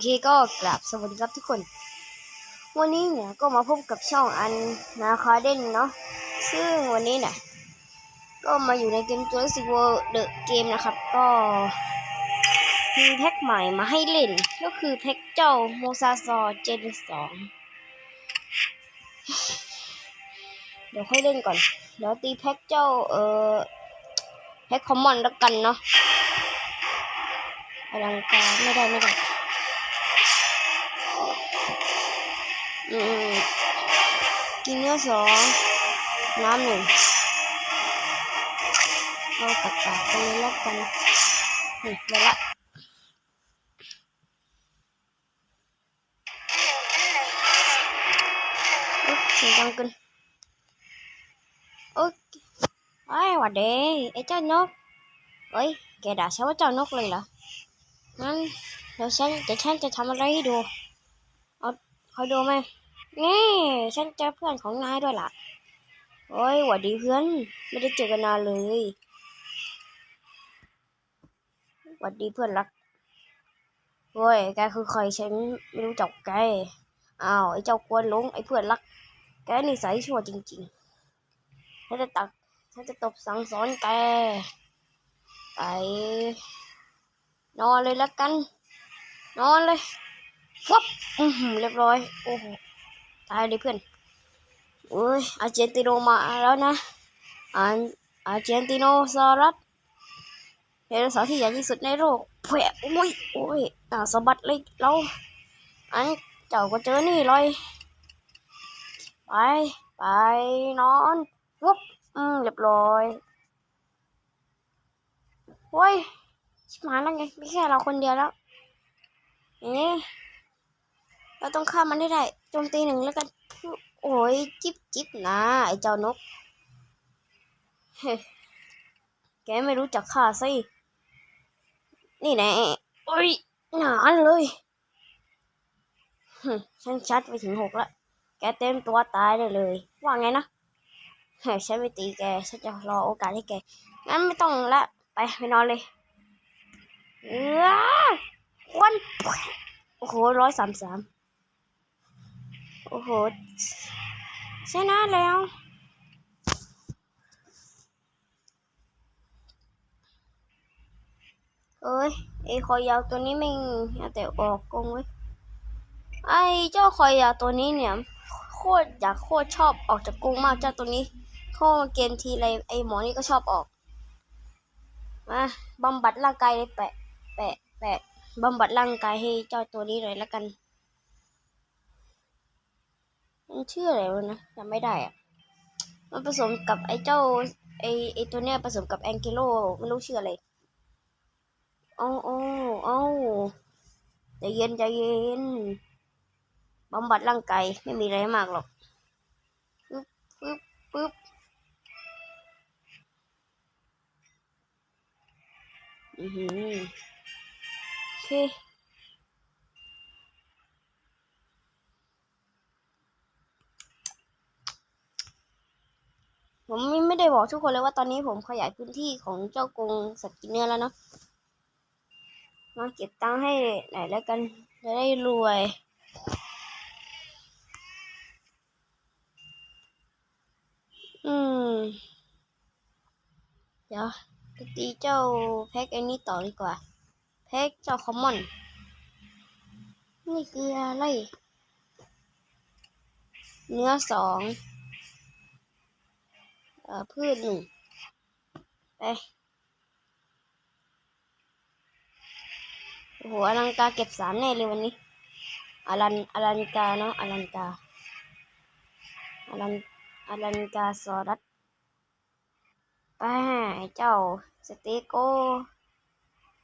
เคก็กราบสวัสดีครับทุกคน วันนี้เนี่ยก็มาพบกับช่องอันนาคาเดนเนาะซึ่งวันนี้เนี่ยก็มาอยู่ในเกม Jurassic World The Game นะครับ ก็มีแพ็คใหม่มาให้เล่น ก็คือแพ็คเจ้าโมซาซอเจนสองเดี๋ยวค่อยเล่นก่อนเดี๋ยวตีแพ็คเจ้าเอ่อแพ็คคอมมอนแล้วกันเนาะอลังการไม่ได้ไม่ได้ อืมกินเนื้อสองน้ำหนึ่งเอากระกาไปเลยแล้วกันนี่ได้ละอุ๊ยเสียงดังเกินโอ๊ยไอ้หวัดเดไอ้เจ้านกเอ้ยแกด่าฉันว่าเจ้านกเลยเหรองั้นเดี๋ยวฉันเดี๋ยวฉันจะทำอะไรให้ดู เอาคอยดูไหมนี่ ฉันเจอเพื่อนของนายด้วยล่ะ โอ้ยหวัดดีเพื่อน ไม่ได้เจอกันนานเลยหวัดดีเพื่อนรักโอ้ยแกคือใครฉันไม่รู้จักแก อ้าวไอ้เจ้ากวนหลงไอ้เพื่อนรัก แกนิสัยชั่วจริงๆฉันจะตักฉันจะตบสั่งสอนแก ไป นอนเลยแล้วกัน นอนเลย ฟับอือหือเรียบร้อย โอ้โห ตายเลยเพื่อนโอ้ย อาร์เจนติโนมาแล้วนะอาอาร์เจนติโนซอรัสไดโนเสาร์ที่ใหญ่ที่สุดในโลกแผลโอ้ย โอ้ยอ่าสะบัดเลยเราอันเจ้าก็เจอนี่เลย ไป ไปนอนวุบอืมเรียบร้อยโอ้ยชิบหายแล้วไงไม่แค่เราคนเดียวแล้วเอ๊ะ เราต้องฆ่ามันให้ได้โจมตีหนึ่งแล้วกัน โอ้ยจิบจิบนะไอ้เจ้านก เฮ้แกไม่รู้จักข้าสินี่แน่โอ้ยหนาเลยฉันชัดไปถึงหกแล้วแกเต็มตัวตายได้เลย ว่าไงนะเฮ้ฉันไม่ตีแก ฉันจะรอโอกาสให้แก งั้นไม่ต้องละ ไปไปนอนเลย เออควันโอ้โหร้อยสามสาม อ้โห ชนะแล้ว เอ้ย ไอ้คอยาวตัวนี้ไม่เอาแต่ออกกงเว้ยไอ้เจ้าคอยาวตัวนี้เนี่ย โคตรอยากโคตรชอบออกจากกรงมากเจ้าตัวนี้เข้าเกมทีไรไอ้หมอนี่ก็ชอบออก มาบำบัดร่างกายเลยแปะ แปะ แปะบำบัดร่างกายให้เจ้าตัวนี้เลยแล้วกัน มันชื่ออะไรวะนะจำไม่ได้อะมันผสมกับไอ้เจ้าไอ้ไอ้ตัวเนี้ยผสมกับแองเกโลไม่รู้ชื่ออะไรเอาเอาเอาใจเย็นใจเย็นบำบัดร่างกายไม่มีอะไรมากหรอกปึ๊บปึ๊บปึ๊บอือหือโอเค ผมไม่ได้ บอกทุกคนเลยว่าตอนนี้ผมขยายพื้นที่ของเจ้ากรงสัตว์กินเนื้อแล้วเนาะมาเก็บตังค์ให้ไหนอยแล้วกันจะได้รวยอืมเดี๋ยวตีเจ้าแพ็กไอ้นี่ต่อดีกว่า แพ็กเจ้าคอมมอน นี่คืออะไร เนื้อสอง พืชหนึ่งไปโอ้โหอลังกาเก็บสามแน่เลยวันนี้อลันอลันกาเนาะอลันกาอลันอลันกาซอรัสไปเจ้าสเตโก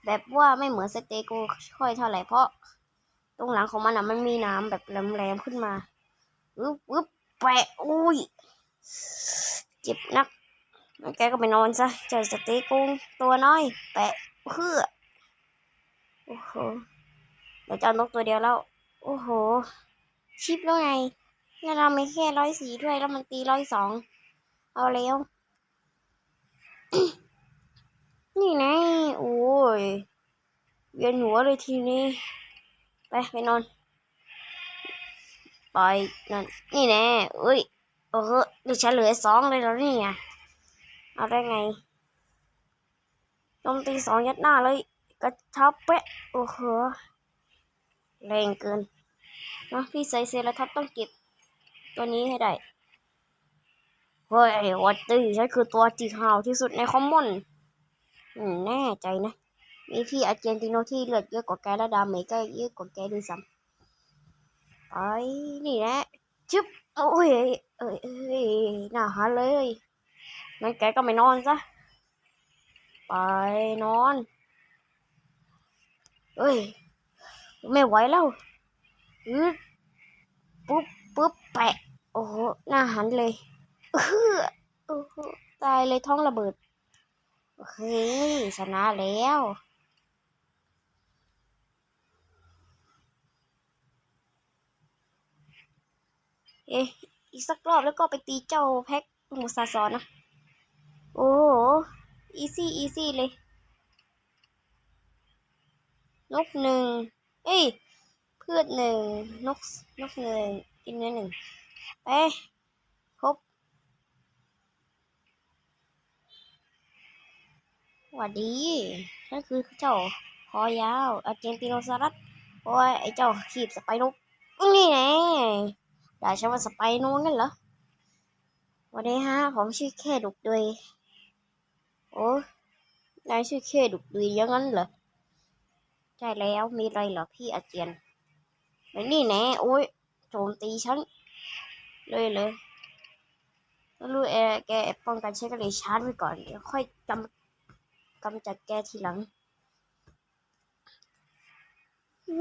แบบว่าไม่เหมือนสเตโกค่อยเท่าไหร่เพราะ ตรงหลังของมันอะมันมีน้ำแบบแหลมๆขึ้นมาอึ๊บอึ๊บแปะอุ้ย เจ็บนักแกก็ไปนอนซะเจอสต็กกุ้งตัวน้อยแปะเพื่อโอ้โหเดี๋ยวจะเอานกตัวเดียวแล้ว โอ้โห ชิปแล้วไงแล้วเราไม่แค่ร้อยสี่ด้วยแล้วมันตีร้อยสองเอาแล้ว นี่ไงโอ้ยเวียนหัวเลยทีนี้ ไปไปไปนอน ไปนั่นนี่แน่เอ้ย โอ้โหดิฉันเหลือสองเลยแล้วนี่ไงเอาได้ไงโจมตีสองยัดหน้าเลยกระทับเป๊ะโอ้โหแรงเกินนอะพี่ใส่เซราทับต้องเก็บตัวนี้ให้ได้เฮ้ยวัตตี้ฉันคือตัวจีฮาวที่สุดในคอมมอนอืมแน่ใจนะ มีพี่อาเจนติโนที่เลือดเยอะกว่าแกและดาเมจก็เยอะกว่าแกด้วยซ้ำไปนี่แหละชึบ โอ้ยเอ้ยเอ้ยน่าหาเลยงั้นแกก็ไม่นอนซะ ไปนอนเอ้ย ไม่ไหวแล้วอืดปุ๊บปุ๊บแปะ โอ้โหหน้าหันเลยเออตายเลยท้องระเบิด โอเคชนะแล้ว เอ๊ะอีกสักรอบแล้วก็ไปตีเจ้าแพ็กหมูซาซอนนะ โอ้โห อีซี่อีซี่เลย นกหนึ่ง เอ้ย พืชหนึ่ง นก นกหนึ่ง กินเนื้อหนึ่ง ไป ครบหวัดดี นั่นคือเจ้าคอยาวอาเจนติโนซารัสโอ้ย ไอเจ้าขีบสไปนุกนี่ไง ด่าฉันว่าสไปโนงั้นเหรอวันนี้ฮะ ผมชื่อแค่ดุกดุยโอ้นายชื่อแค่ดุกดุยอยังงั้นเหรอใช่แล้วมีอะไรเหรอพี่อาเจียนไอ้นี่แน่โอ้ยโจมตีฉัน เลยเลยรู้แอแกป้องกันฉันก็เลยชาร์จไว้ก่อนเดี๋ยวค่อยกำกำจัดแกทีหลัง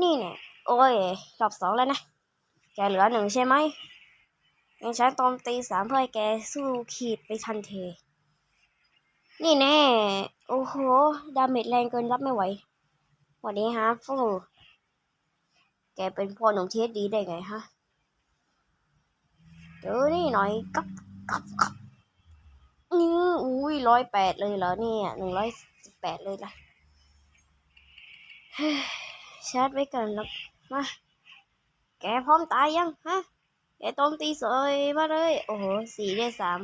นี่เนี่ยโอ้ยรอบสองแล้วนะ แกเหลือหนึ่งใช่ไหมยังใช้ตอมตีสามเพื่อให้แกสู้ขีดไปทันทีนี่แน่ โอ้โห ดาเมจแรงเกินรับไม่ไหวสวันนี้ฮะฟูแกเป็นพ่อหนุ่มเทสดีได้ไงฮะเจอนี่หน่อยกับกับกับนี่อุ้ยร้อยแปดเลยเหรอเนี่ยหนึ่งร้อยสิบแปดเลยล่ะชาร์จไว้ก่อนแล้วมา แกพร้อมตายยังฮะ แกต้มตีสวยมาเลย โอ้โหสี่ได้สาม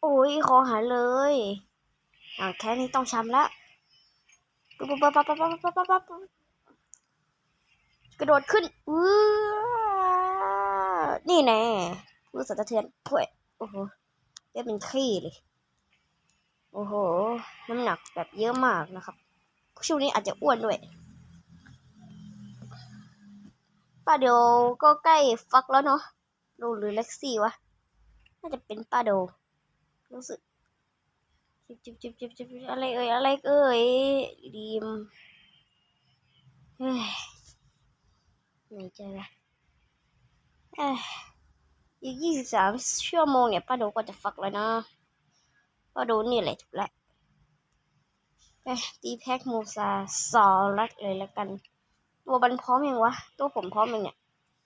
โอ้ยคอหายเลยอ่าแค่นี้ต้องช้ำละปุ๊บปุ๊บปั๊บปั๊บปั๊บปั๊บปั๊บปั๊บกระโดดขึ้นอื้อนี่แน่รู้สัตว์สะเทือนถ้วยโอ้โหเรียกเป็นขี้เลย โอ้โห น้ำหนักแบบเยอะมากนะครับ ช่วงนี้อาจจะอ้วนด้วย ป้าเดียวก็ใกล้ฟักแล้วเนาะดูหรือเล็กซี่วะ น่าจะเป็นป้าเดียวรู้สึกจิบจิบจิบจิบจิบอะไรเอ่ยอะไรเอ่ยดีมเฮ้ยเหนื่ใจว่ะเอ้ยอีกยี่สิบสามชั่วโมงเนี่ยป้าโดก็จะฟักแล้วนะป้าโดนี่แหละถูกแล้วไปตีแพ็กมูซาสอรักเลยแล้วกัน ตัวบันพร้อมยังวะ ตัวผมพร้อมยังเนี่ย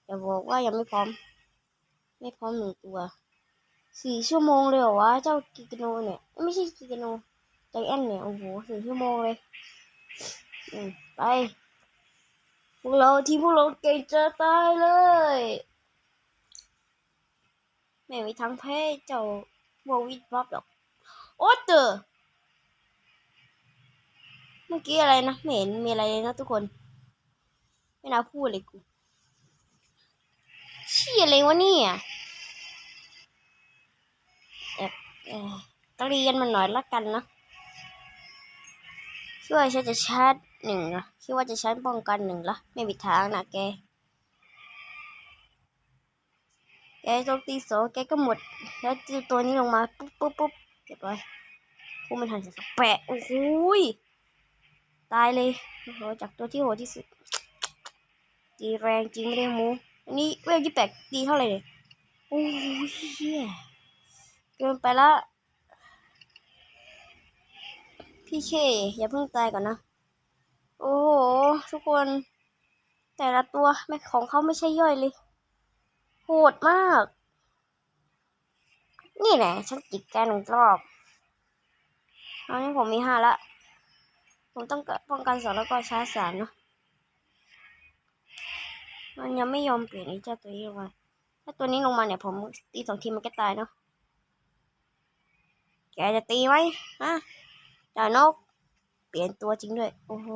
อย่าบอกว่ายังไม่พร้อม ไม่พร้อมหนึ่งตัว สี่ชั่วโมงเลยเหรอวะ เจ้ากิกโนเนี่ย ไม่ใช่กิกโนใจแอนเนี่ย โอ้โหสี่ชั่วโมงเลย อืมไป พวกเราที่พวกเราเก่งจะตายเลยไม่มีทางแพ้เจ้าโววิดบ๊อบหรอก โอ้เตอเมื่อกี้อะไรนะ ไม่เห็นมีอะไรเลยนะทุกคน ไม่น่าพูดเลยกูเชี่ยอะไรวะเนี่ยแอบเกเรียนมันหน่อยละกันนะคิดว่าฉันจะชาร์จหนึ่งนะคิดว่าจะใช้ป้องกันหนึ่งละไม่มีทางนะแกแกโจมตีสองแกก็หมด แล้วจ้ตัวนี้ลงมาปุ๊บปุ๊บปุ๊บเรียบร้อยผู้มันหันสักแปะโอ้โหตายเลยโอ้โหจากตัวที่โหดที่สุด ตีแรงจริงไม่ได้โมูอันนี้เวลยี่แปดตีเท่าไหร่เนี่ยโอ้ยเฮียเกินไปละ พี่เค อย่าเพิ่งตายก่อนนะ โอ้โห ทุกคน แต่ละตัวแม่ของเขาไม่ใช่ย่อยเลย โหดมาก นี่แหละฉันจิกแกหนึ่งรอบตอนนี้ผมมีห้าละ ผมต้องป้องกันสองแล้วก็ชาร์จสามเนาะ มันยังไม่ยอมเปลี่ยนไอ้เจ้าตัวนี้ลงมา ถ้าตัวนี้ลงมาเนี่ยผมตีสองทีมันก็ตายเนาะ แกจะตีไหมฮะจ่านก เปลี่ยนตัวจริงด้วย โอ้โห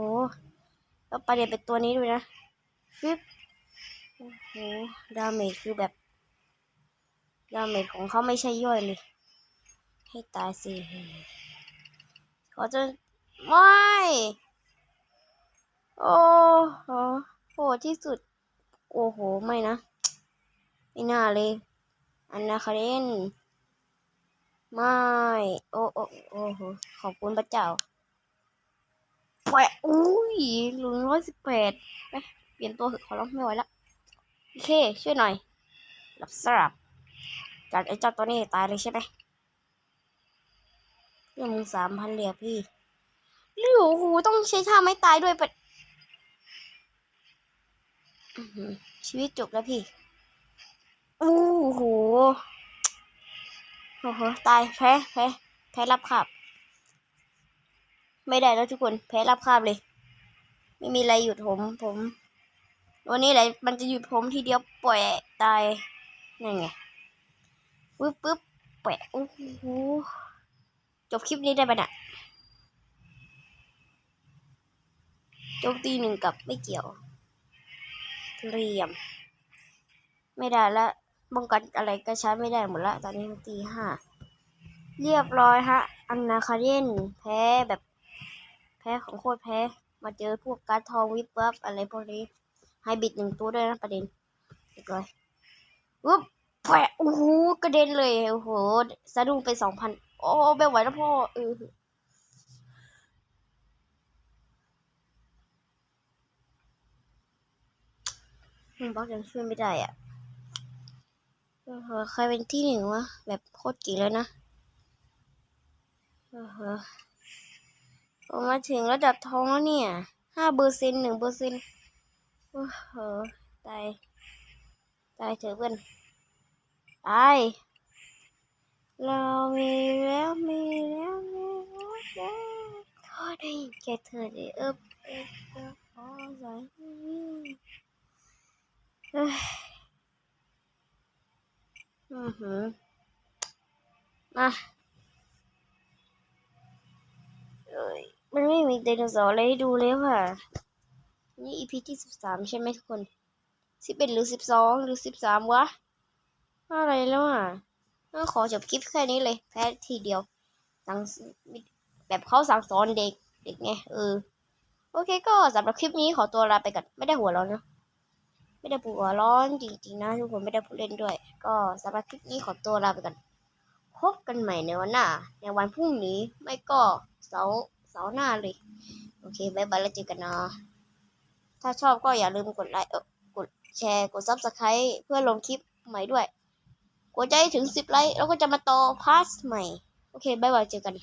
แล้วประเด็นเป็นตัวนี้ด้วยนะฟิปโอ้โห ดาเมจคือแบบ ดาเมจของเขาไม่ใช่ย่อยเลย ให้ตายสิขอจะไม่ โอ้โหโหดที่สุด โอ้โห ไม่นะ ไม่น่าเลย อันนาคาเรนไม่ โอ้โอ้โอ้โห ขอบคุณพระเจ้าแหวะอุ้ยหลุงร้อยสิบแปดไปเปลี่ยนตัวเถอะขอร้องไม่ไหวละโอเค ช่วยหน่อยรับทราบจากไอ้เจ้าตัวนี้ตายเลยใช่ไหมเรื่องมึงสามพันเหรียญพี่หรือโอ้โหต้องใช้ท่าไม่ตายด้วยปะ ชีวิตจบแล้วพี่โอ้โหโอ้โห ตายแพ้แพ้แพ้รับคาบ ไม่ได้แล้วทุกคน แพ้รับคาบเลย ไม่มีอะไรหยุดผม ผม วันนี้อะไรมันจะหยุดผมทีเดียวปล่อยตายนั่นไงปึ๊บปึ๊บแปะโอ้โห จบคลิปนี้ได้ปะเนี่ยโจมตีหนึ่งกับไม่เกี่ยว เหลี่ยม ไม่ได้ละป้องกันอะไรก็ใช้ไม่ได้หมดละตอนนี้มันตีห้าเรียบร้อยฮะ อันนาคาเดนแพ้แบบ แพ้ของโคตรแพ้ มาเจอพวกการทองวิบวับอะไรพวกนี้ไฮบิดหนึ่งตัวด้วยนะประเด็นเรียบร้อยอุ๊บแผลโอ้โหกระเด็นเลย โอ้โหสะดุ้งไปสองพัน โอ้ไม่ไหวแล้วพ่อเออ มันบล็อกยังช่วยไม่ได้อะเออใครเป็นที่หนึ่งวะ แบบโคตรเก่เลยนะเออผมมาถึงระดับทองแล้วเนี่ยห้าเปอร์เซ็นหนึ่งเปอร์เซ็นโอ้โหตาย ตายเถอะเพื่อนตายเรามีแล้วมีแล้วมีแล้วก็ได้แค่เธอได้เอิบเอิบเอิบขอใส่เฮ้ย อือหือมาเอ้ยมันไม่มีไดโนเสาร์อะไรให้ดูเลยว่ะ นี่ EP ที่สิบสามใช่ไหมทุกคนสิบเอ็ดหรือสิบสองหรือสิบสามวะ อะไรแล้วอะขอจบคลิปแค่นี้เลย แพ้ทีเดียวสั่งแบบเขาสั่งสอนเด็ก เด็กไงเออ โอเคก็สำหรับคลิปนี้ขอตัวลาไปก่อน ไม่ได้หัวร้อนนะ ไม่ได้หัวร้อนจริงๆนะทุกคนไม่ได้พูดเล่นด้วย ก็สำหรับคลิปนี้ขอตัวลาไปก่อนพบกันใหม่ในวันหน้า ในวันพรุ่งนี้ไม่ก็เสาร์เสาร์หน้าเลย โอเคบายบายแล้วเจอกันนะถ้าชอบก็อย่าลืมกดไลค์กดแชร์กดซับสไคร b ์เพื่อลงคลิปใหม่ด้วยกดใจถึงสิบไลค์แล้วก็จะมาต่อพาร์ทใหม่ โอเคบายบายเจอกัน